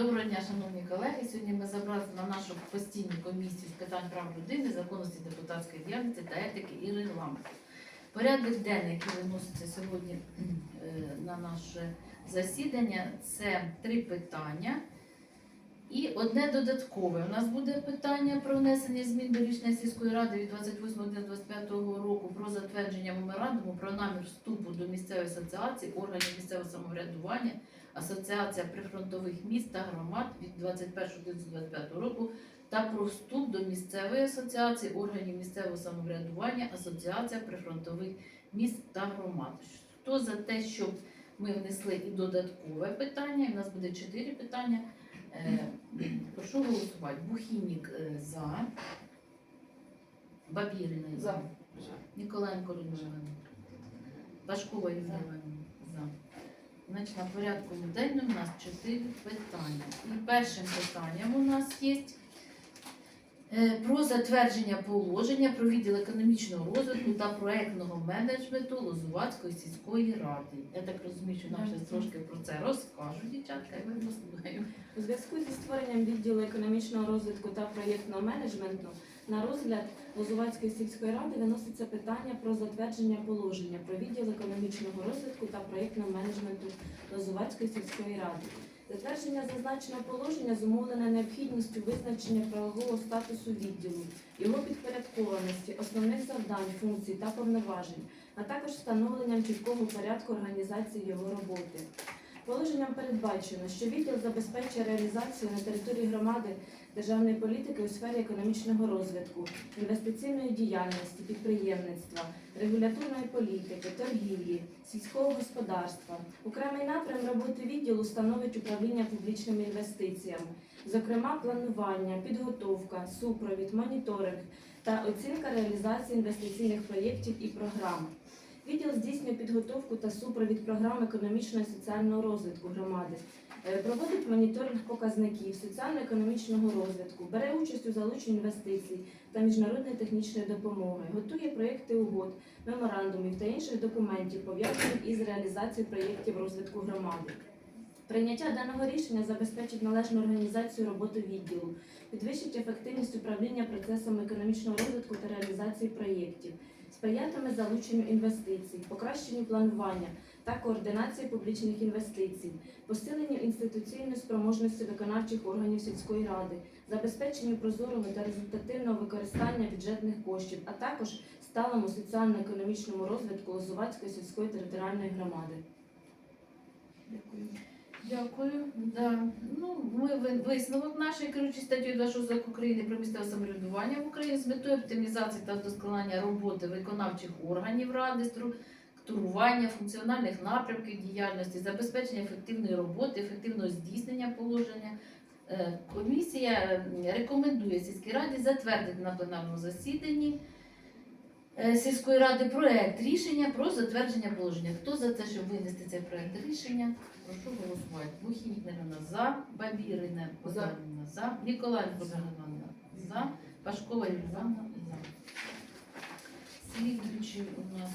Доброго дня, шановні колеги. Сьогодні ми забрали на нашу постійну комісію з питань прав людини, законності депутатської діяльності та етики і регламенту. Порядок денний, який виноситься сьогодні е, на наше засідання, це три питання. І одне додаткове. У нас буде питання про внесення змін до рішення сільської ради від 28.25 року про затвердження меморандуму про намір вступу до місцевої асоціації органів місцевого самоврядування Асоціація прифронтових міст та громад від 21.25 року та про вступ до місцевої асоціації органів місцевого самоврядування Асоціація прифронтових міст та громад. Хто за те, щоб ми внесли і додаткове питання? У нас буде чотири питання. Е, Прошу голосувати. Бухінік е, за. Бабірина За. Ніколенко Людмила. Пашкова. За. Значить, на порядку денному у нас чотири питання. І першим питанням у нас є про затвердження положення про відділ економічного розвитку та проектного менеджменту Лозувацької сільської ради. Я так розумію, що нам ще трошки про це розкажуть дівчатка, і ми послухаємо. У зв'язку зі створенням відділу економічного розвитку та проєктного менеджменту на розгляд Лозувацької сільської ради виноситься питання про затвердження положення про відділ економічного розвитку та проєктного менеджменту Лозувацької сільської ради. Затвердження зазначеного положення зумовлене необхідністю визначення правового статусу відділу, його підпорядкованості, основних завдань, функцій та повноважень, а також встановленням чіткого порядку організації його роботи. Положенням передбачено, що відділ забезпечує реалізацію на території громади державної політики у сфері економічного розвитку, інвестиційної діяльності, підприємництва, регуляторної політики, торгівлі, сільського господарства. Окремий напрям роботи відділу становить управління публічними інвестиціями, зокрема планування, підготовка, супровід, моніторинг та оцінка реалізації інвестиційних проєктів і програм. Відділ здійснює підготовку та супровід програм економічного і соціального розвитку громади, е, проводить моніторинг показників соціально-економічного розвитку, бере участь у залученні інвестицій та міжнародної технічної допомоги, готує проєкти угод, меморандумів та інших документів, пов'язаних із роялізацією проєктів розвитку громади. Прийняття даного рішення забезпечить належну організацію роботи відділу, підвищить ефективність управління процесами економічного розвитку та реалізації проєктів, сприятиме залученню інвестицій, покращенню планування та координації публічних інвестицій, посиленню інституційної спроможності виконавчих органів сільської ради, забезпеченню прозорого та результативного використання бюджетних коштів, а також сталому соціально-економічному розвитку Лозувацької сільської територіальної громади. Дякую. Дякую. Да. Ну, ми висновок нашої керуючої статтю 26 Закону України про місцеве самоврядування в Україні з метою оптимізації та вдосконалення роботи виконавчих органів ради, структурування функціональних напрямків діяльності, забезпечення ефективної роботи, ефективного здійснення положення. Е, Комісія рекомендує сільській раді затвердити на пленарному засіданні сільської ради проект рішення про затвердження положення. Хто за те, щоб винести цей проект рішення? Прошу голосувати. Бухінік Ірина за, Бабірина Богданівна за, Ніколаєнко Богданівна за, Пашкова Івановна за. Слідуючий у нас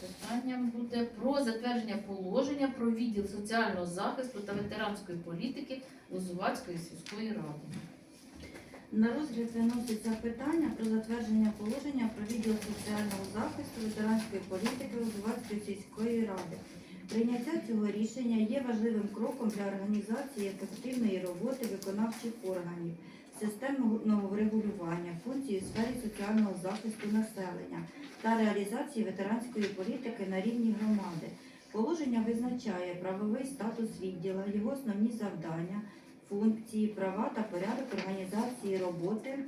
питанням буде про затвердження положення про відділ соціального захисту та ветеранської політики Лозувацької сільської ради. На розгляд виноситься питання про затвердження положення про відділ соціального захисту ветеранської політики Лозувацької сільської ради. Прийняття цього рішення є важливим кроком для організації ефективної роботи виконавчих органів, системного врегулювання функцій у сфері соціального захисту населення та реалізації ветеранської політики на рівні громади. Положення визначає правовий статус відділа, його основні завдання, функції, права та порядок організації роботи,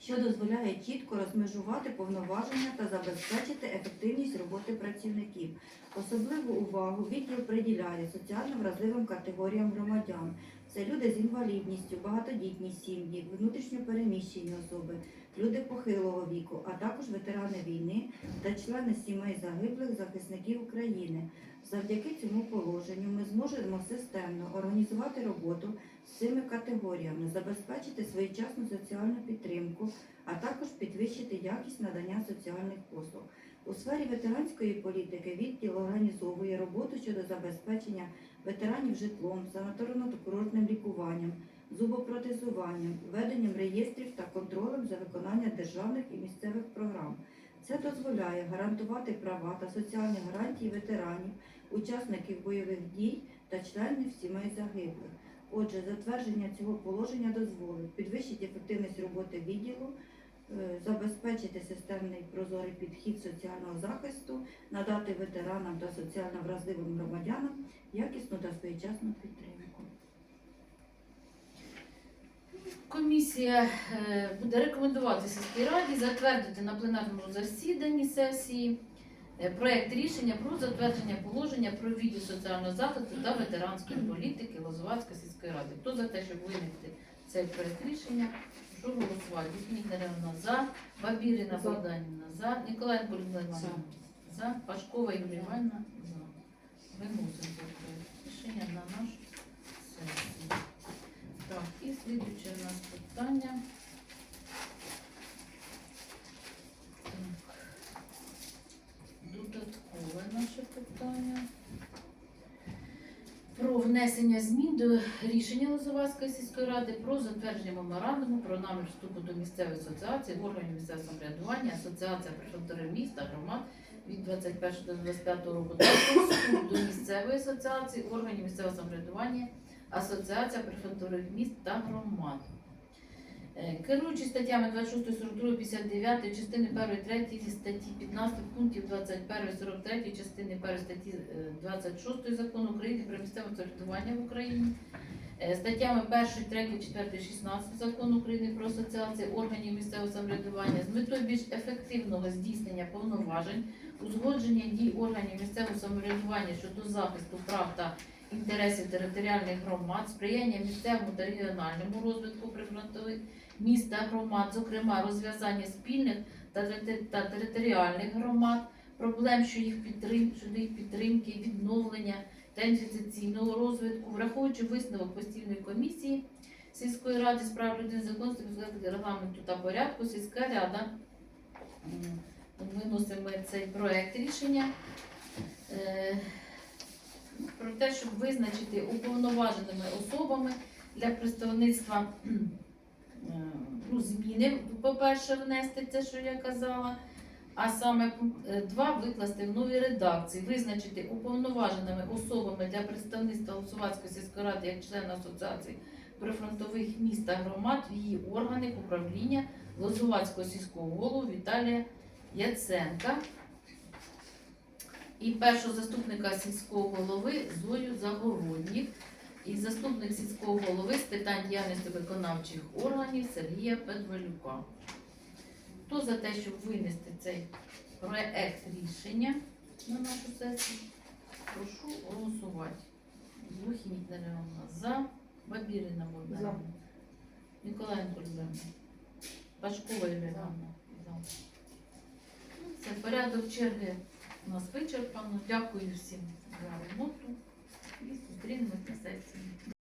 що дозволяє чітко розмежувати повноваження та забезпечити ефективність роботи працівників. Особливу увагу відділ приділяє соціально вразливим категоріям громадян. Це люди з інвалідністю, багатодітні сім'ї, внутрішньо переміщені особи, люди похилого віку, а також ветерани війни та члени сімей загиблих захисників України. Завдяки цьому положенню ми зможемо системно організувати роботу з цими категоріями, забезпечити своєчасну соціальну підтримку, а також підвищити якість надання соціальних послуг. У сфері ветеранської політики відділ організовує роботу щодо забезпечення ветеранів житлом, санаторно-курортним лікуванням, зубопротезуванням, веденням реєстрів та контролем за виконання державних і місцевих програм. Це дозволяє гарантувати права та соціальні гарантії ветеранів, учасників бойових дій та членів сімей загиблих. Отже, затвердження цього положення дозволить підвищити ефективність роботи відділу, забезпечити системний прозорий підхід соціального захисту, надати ветеранам та соціально вразливим громадянам якісну та своєчасну підтримку. Комісія е, буде рекомендувати сільській раді затвердити на пленарному засіданні сесії е, проект рішення про затвердження положення про відділ соціального захисту та ветеранської політики Лозувацької сільської ради. Хто за те, щоб винести цей проект рішення? Прошу голосувати. Вікнік Даревна за, Бабірина За. Богданівна за, Ніколаєнко Людмила Іванівна за, Пашкова Юлія Іванівна за. Виносимо цей проект рішення на нашу сесію. Так, і слідуюче у нас питання. Так. Додаткове наше питання. Про внесення змін до рішення Лозовацької сільської ради про затвердження меморандуму про намір вступу до місцевої асоціації органів місцевого самоврядування, асоціація прифронтових міста, громад від 21 до 25 року та вступ до місцевої асоціації органів місцевого самоврядування Асоціація прифронтових міст та громад. Е, Керуючи статтями 26, 42, 59, частини 1, 3 статті 15 пунктів 21, 43, частини 1 статті е, 26 закону України про місцеве самоврядування в Україні, е, статтями 1, 3, 4, 16 закону України про асоціації органів місцевого самоврядування з метою більш ефективного здійснення повноважень, узгодження дій органів місцевого самоврядування щодо захисту прав та інтересів територіальних громад, сприяння місцевому та регіональному розвитку прифронтових міст та громад, зокрема розв'язання спільних та, територіальних громад, проблем щодо їх підтримки, відновлення та інвестиційного розвитку, враховуючи висновок постійної комісії сільської ради з прав людини, законності, регламенту та порядку, сільська рада виносимо цей проект рішення. Е, те, щоб визначити уповноваженими особами для представництва е, ну, зміни, по-перше, внести це, що я казала. А саме пункт 2 викласти в новій редакції, визначити уповноваженими особами для представництва Голосувацької сільської ради як члена асоціації прифронтових міст та громад в її органах управління Лозувацького сільського голову Віталія Яценка і першого заступника сільського голови Зою Загородніх і заступник сільського голови з питань діяльності виконавчих органів Сергія Педвалюка. Хто за те, щоб винести цей проект рішення на нашу сесію? Прошу голосувати. Глухініть Наріона за, Бабірина Богданівна, Ніколаєнко Людмила, Пашкова Юлія За. Ну, Це порядок черги у нас вичерпано. Дякую всім за роботу і зустрінемось на сесії.